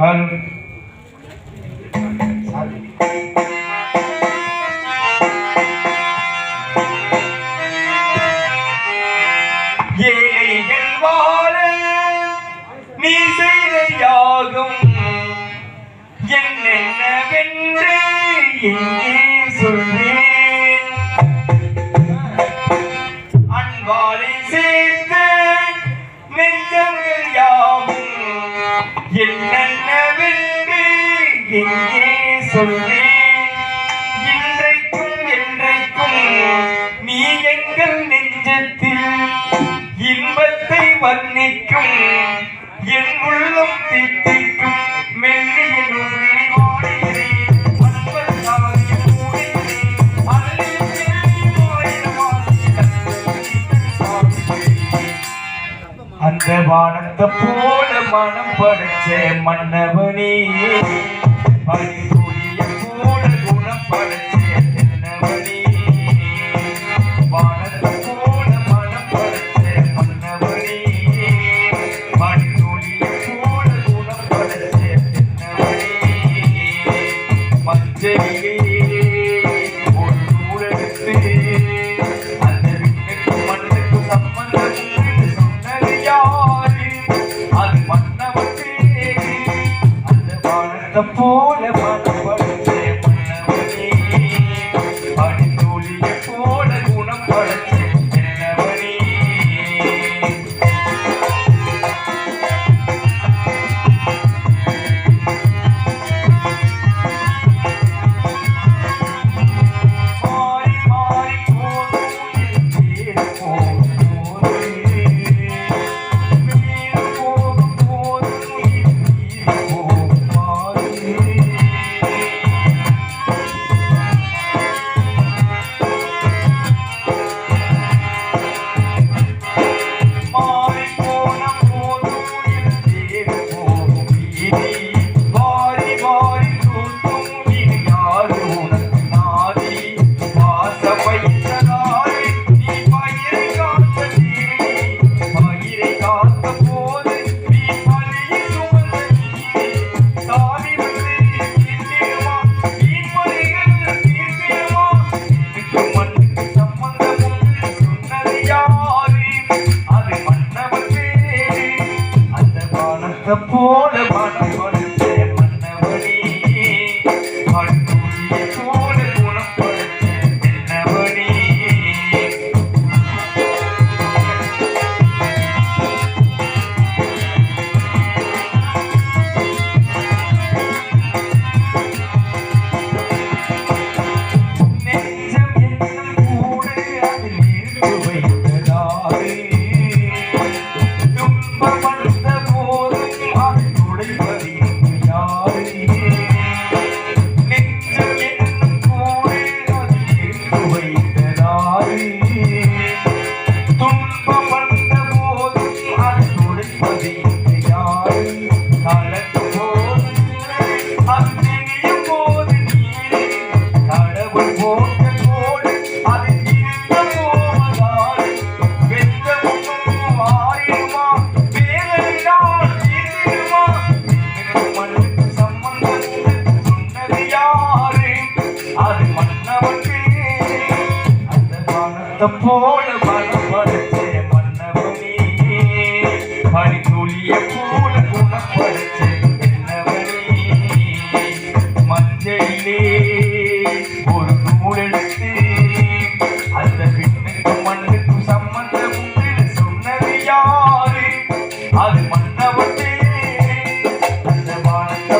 fun. என்னென்னவென்று எங்கே சொல்லி இன்றைக்கும் என்றைக்கும் நீ எங்கள் நெஞ்சத்தில் இன்பத்தை வர்ணிக்கும் என் உள்ளம் தித்திக்கும் அந்த வானத்தை போல மனம் படைச்ச மன்னவனே. the pole. வானத்தை போல பாட்டு கொடுத்த மன்னவழி அன்புரிய போல குணப்படுத்த என்னவழி நெஞ்சம் என்னும் கூட அது நெருங்குவை மன்னவுக்கு அந்த வானத்தை போல மனம் படைச்சே மன்னவனே பனித்துளிய போல குணம் படைச்சே என்னவனே மஞ்சளிலே ஒரு நூலெடுத்து அந்த விண்ணுக்கும் மண்ணுக்கும் சம்பந்தம் உண்டு சொன்னது யாரு அது மன்னவனே அந்த வானத்தை